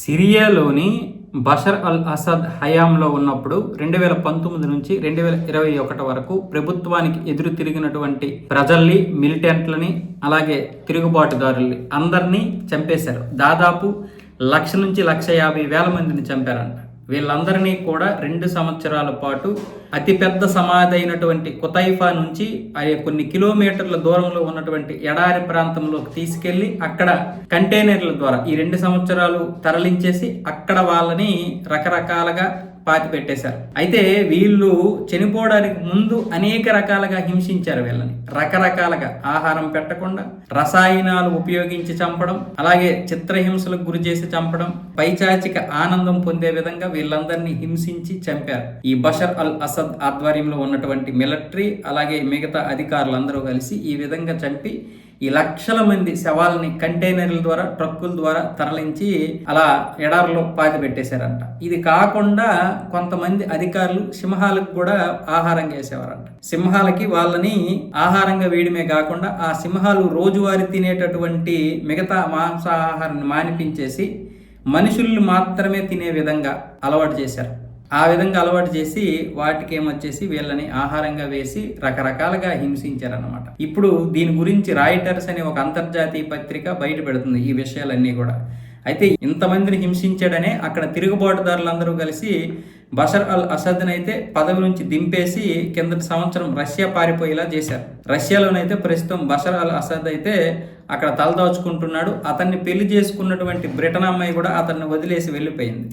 సిరియాలోని Bashar al Asad హయాంలో ఉన్నప్పుడు రెండు వేల పంతొమ్మిది నుంచి రెండు వేల ఇరవై ఒకటి వరకు ప్రభుత్వానికి ఎదురు తిరిగినటువంటి ప్రజల్ని మిలిటెంట్లని అలాగే తిరుగుబాటుదారుల్ని అందరినీ చంపేశారు. దాదాపు లక్ష నుంచి లక్ష యాభై వేల మందిని చంపారంట. వీళ్ళందరినీ కూడా రెండు సంవత్సరాల పాటు అతిపెద్ద సమాధి అయినటువంటి కుతైఫా నుంచి అది కొన్ని కిలోమీటర్ల దూరంలో ఉన్నటువంటి ఎడారి ప్రాంతంలోకి తీసుకెళ్ళి అక్కడ కంటైనర్ల ద్వారా ఈ రెండు సంవత్సరాలు తరలించేసి అక్కడ వాళ్ళని రకరకాలుగా పాతి పెట్టేశారు. అయితే వీళ్ళు చనిపోవడానికి ముందు అనేక రకాలుగా హింసించారు వీళ్ళని. రకరకాలుగా ఆహారం పెట్టకుండా రసాయనాలు ఉపయోగించి చంపడం అలాగే చిత్రహింసలకు గురి చేసి చంపడం పైచాచిక ఆనందం పొందే విధంగా వీళ్ళందరినీ హింసించి చంపారు. ఈ బషర్ అల్ అసద్ ఆధ్వర్యంలో ఉన్నటువంటి మిలిటరీ అలాగే మిగతా అధికారులందరూ కలిసి ఈ విధంగా చంపి ఈ లక్షల మంది శవాలని కంటైనర్ల ద్వారా ట్రక్కుల ద్వారా తరలించి అలా ఎడారిలో పాతి పెట్టేశారంట. ఇది కాకుండా కొంతమంది అధికారులు సింహాలకు కూడా ఆహారం చేసేవారంట. సింహాలకి వాళ్ళని ఆహారంగా వేయడమే కాకుండా ఆ సింహాలు రోజువారీ తినేటటువంటి మిగతా మాంసాహారాన్ని మానిపించేసి మనుషుల్ని మాత్రమే తినే విధంగా అలవాటు చేశారు. ఆ విధంగా అలవాటు చేసి వాటికి ఏమొచ్చేసి వీళ్ళని ఆహారంగా వేసి రకరకాలుగా హింసించారన్నమాట. ఇప్పుడు దీని గురించి రాయిటర్స్ అనే ఒక అంతర్జాతీయ పత్రిక బయట పెడుతుంది ఈ విషయాలన్నీ కూడా. అయితే ఇంతమందిని హింసించాడనే అక్కడ తిరుగుబాటుదారులందరూ కలిసి బషర్ అల్ అసద్ని అయితే పదవి నుంచి దింపేసి కిందటి సంవత్సరం రష్యా పారిపోయేలా చేశారు. రష్యాలోనైతే ప్రస్తుతం బషర్ అల్ అసద్ అయితే అక్కడ తలదాచుకుంటున్నాడు. అతన్ని పెళ్ళి చేసుకున్నటువంటి బ్రిటన్ అమ్మాయి కూడా అతన్ని వదిలేసి వెళ్ళిపోయింది.